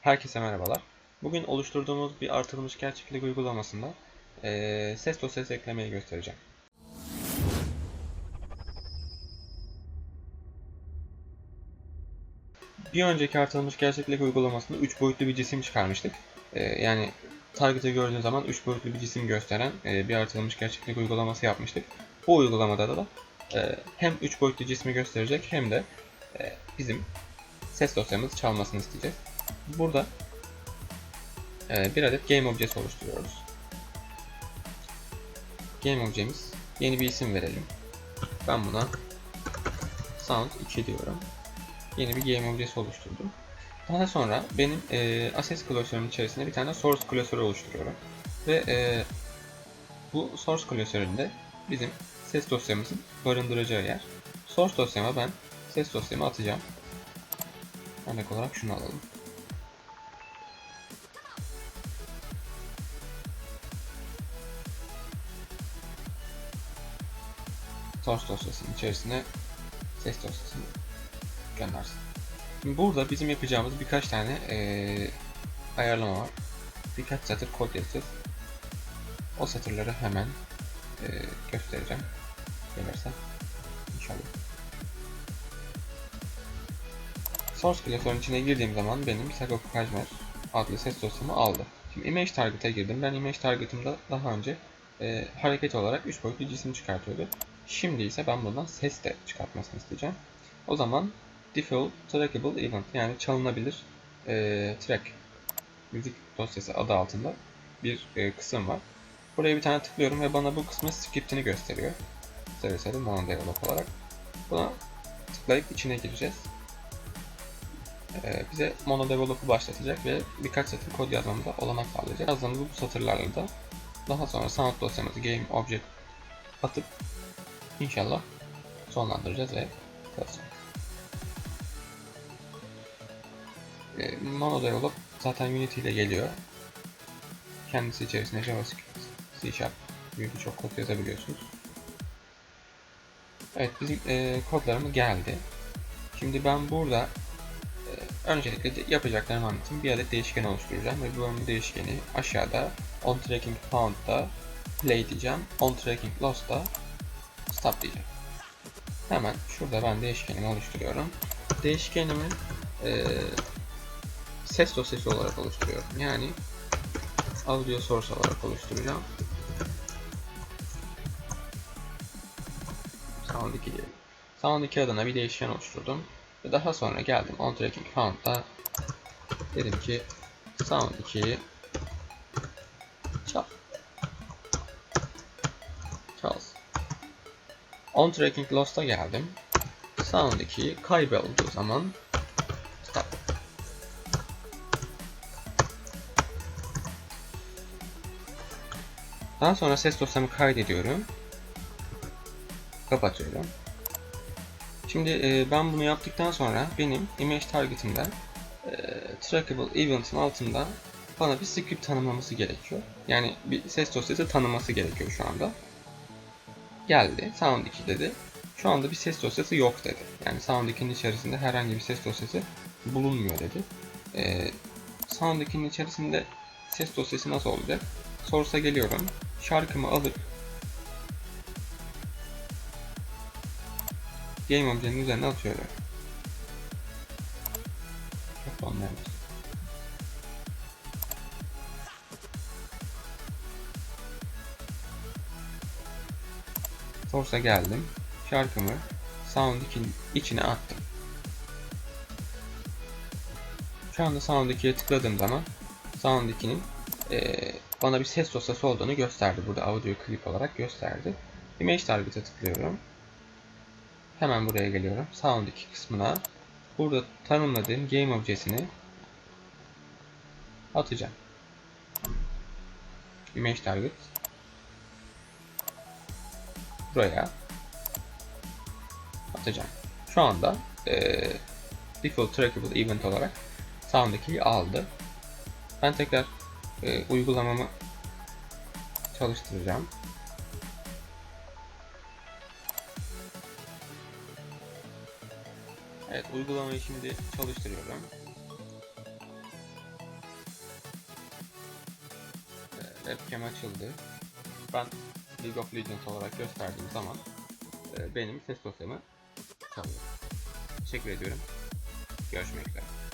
Herkese merhabalar. Bugün oluşturduğumuz bir artırılmış gerçeklik uygulamasında eee, ses dosyası eklemeyi göstereceğim. Bir önceki artırılmış gerçeklik uygulamasında 3 boyutlu bir cisim çıkarmıştık. Eee, yani target'ı gördüğün zaman 3 boyutlu bir cisim gösteren eee, bir artırılmış gerçeklik uygulaması yapmıştık. Bu uygulamada da eee, hem 3 boyutlu cismi gösterecek hem de eee, bizim ses dosyamızı çalmasını isteyeceğiz. Burada e, bir adet game objesi oluşturuyoruz. Game objemiz yeni bir isim verelim. Ben buna sound 2 diyorum. Yeni bir game objesi oluşturdum. Daha sonra benim e, access klasörümün içerisinde bir tane source klasörü oluşturuyorum. Ve e, bu source klasöründe bizim ses dosyamızın barındıracağı yer. Source dosyama ben ses dosyamı atacağım. Örnek olarak şunu alalım. Source dosyasının içerisine ses dosyasını göndersin. Şimdi burada bizim yapacağımız birkaç tane eee, ayarlama var. Birkaç satır kod yazacağız. O satırları hemen eee, göstereceğim. Gelirsem inşallah. Source klasörün içine girdiğim zaman benim Sago Kajmer adlı ses dosyamı aldı. Şimdi image target'a girdim. Ben image target'ımda daha önce e, hareket olarak 3 boyutlu cisim çıkartıyordu. Şimdi ise ben bundan ses de çıkartmasını isteyeceğim. O zaman default trackable event yani çalınabilir e, track müzik dosyası adı altında bir e, kısım var. Buraya bir tane tıklıyorum ve bana bu kısmın scriptini gösteriyor. Sarı sarı monodevelop olarak. Buna tıklayıp içine gireceğiz. E, bize monodevelop'u başlatacak ve birkaç satır kod yazmamıza olanak sağlayacak. Yazdığımız bu satırlarla da daha sonra sound dosyamızı game object atıp İnşallah sonlandıracağız ve kalacak. E, MonoDevelop zaten Unity ile geliyor. Kendisi içerisinde JavaScript, C Sharp gibi birçok kod yazabiliyorsunuz. Evet bizim e, kodlarımız geldi. Şimdi ben burada e, öncelikle de yapacaklarımı anlatayım. Bir adet değişken oluşturacağım ve bu değişkeni aşağıda onTrackingFound'da play diyeceğim. onTrackingLost'da stop diyeceğim. Hemen şurada ben değişkenimi oluşturuyorum. Değişkenimi e, ses dosyası olarak oluşturuyorum. Yani audio source olarak oluşturacağım. Sound 2 diyelim. Sound 2 adına bir değişken oluşturdum. Ve daha sonra geldim on tracking found'da dedim ki sound 2'yi On Tracking Lost'a geldim. Sound 2 kaybolduğu zaman stop. Daha sonra ses dosyamı kaydediyorum. Kapatıyorum. Şimdi e, ben bunu yaptıktan sonra benim image target'ımda e, trackable event'ın altında bana bir script tanımlaması gerekiyor. Yani bir ses dosyası tanıması gerekiyor şu anda geldi. Sound 2 dedi. Şu anda bir ses dosyası yok dedi. Yani Sound 2'nin içerisinde herhangi bir ses dosyası bulunmuyor dedi. Ee, Sound 2'nin içerisinde ses dosyası nasıl olacak? Source'a geliyorum. Şarkımı alıp Game Object'in üzerine atıyorum. Çok anlayamadım. Source'a geldim. Şarkımı Sound 2'nin içine attım. Şu anda Sound 2'ye tıkladığım zaman Sound 2'nin e, bana bir ses dosyası olduğunu gösterdi. Burada audio klip olarak gösterdi. Image Target'a tıklıyorum. Hemen buraya geliyorum. Sound 2 kısmına. Burada tanımladığım Game objesini atacağım. Image Target buraya atacağım. Şu anda e, default trackable event olarak sound'dakiyi aldı. Ben tekrar e, uygulamamı çalıştıracağım. Evet uygulamayı şimdi çalıştırıyorum. E, webcam açıldı. Ben League of Legends olarak gösterdiğim zaman e, benim ses dosyamı çalıyor. Teşekkür ediyorum. Görüşmek üzere.